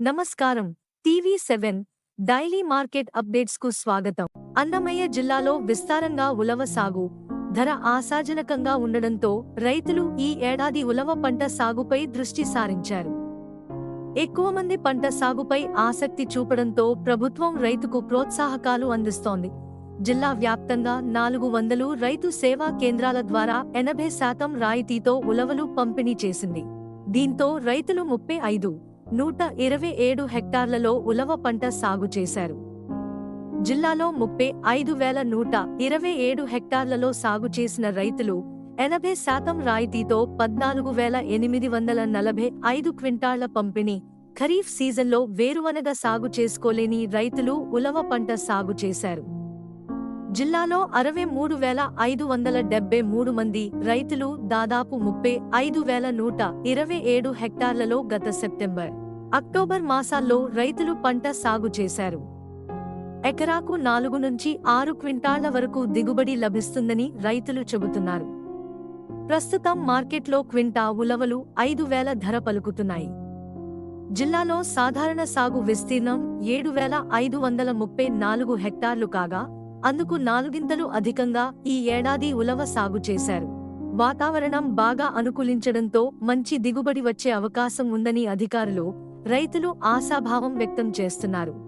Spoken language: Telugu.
నమస్కారం. టీవీ సెవెన్ డైలీ మార్కెట్ అప్డేట్స్కు స్వాగతం. అన్నమయ్య జిల్లాలో విస్తారంగా ఉలవ సాగు. ధర ఆశాజనకంగా ఉండడంతో రైతులు ఈ ఏడాది ఉలవ పంట సాగుపై దృష్టి సారించారు. ఎక్కువ మంది పంట సాగుపై ఆసక్తి చూపడంతో ప్రభుత్వం రైతుకు ప్రోత్సాహకాలు అందిస్తోంది. జిల్లా వ్యాప్తంగా నాలుగు వందలు రైతు సేవా కేంద్రాల ద్వారా ఎనభై శాతం రాయితీతో ఉలవలు పంపిణీ చేసింది. దీంతో రైతులు ముప్పై ఐదు నూట ఇరవై ఏడు హెక్టార్లలో ఉలవ పంట సాగు చేశారు. జిల్లాలో ముప్పై ఐదు వేల నూట ఇరవై ఏడు హెక్టార్లలో సాగు చేసిన రైతులు ఎనభై శాతం రాయితీతో పద్నాలుగు వేల ఎనిమిది వందల నలభై ఐదు క్వింటాళ్ళ పంపిణీ ఖరీఫ్ సీజన్లో వేరువనగ సాగు చేసుకోలేని రైతులు ఉలవ పంట సాగు చేశారు. జిల్లాలో అరవై మూడు వేల ఐదు వందల డెబ్బై మూడు మంది రైతులు దాదాపు ముప్పై ఐదు వేల నూట ఇరవై ఏడు హెక్టార్లలో గత సెప్టెంబర్ అక్టోబర్ మాసాల్లో రైతులు పంట సాగు చేశారు. ఎకరాకు నాలుగు నుంచి ఆరు క్వింటాళ్ళ వరకు దిగుబడి లభిస్తుందని రైతులు చెబుతున్నారు. ప్రస్తుతం మార్కెట్లో క్వింటా ఉలవలు ఐదు వేల ధర పలుకుతున్నాయి. జిల్లాలో సాధారణ సాగు విస్తీర్ణం ఏడు వేల ఐదు వందల ముప్పై నాలుగు హెక్టార్లు కాగా అందుకు నాలుగింతలు అధికంగా ఈ ఏడాది ఉలవ సాగు చేశారు. వాతావరణం బాగా అనుకూలించడంతో మంచి దిగుబడి వచ్చే అవకాశం ఉందని అధికారులు రైతులు ఆశాభావం వ్యక్తం చేస్తున్నారు.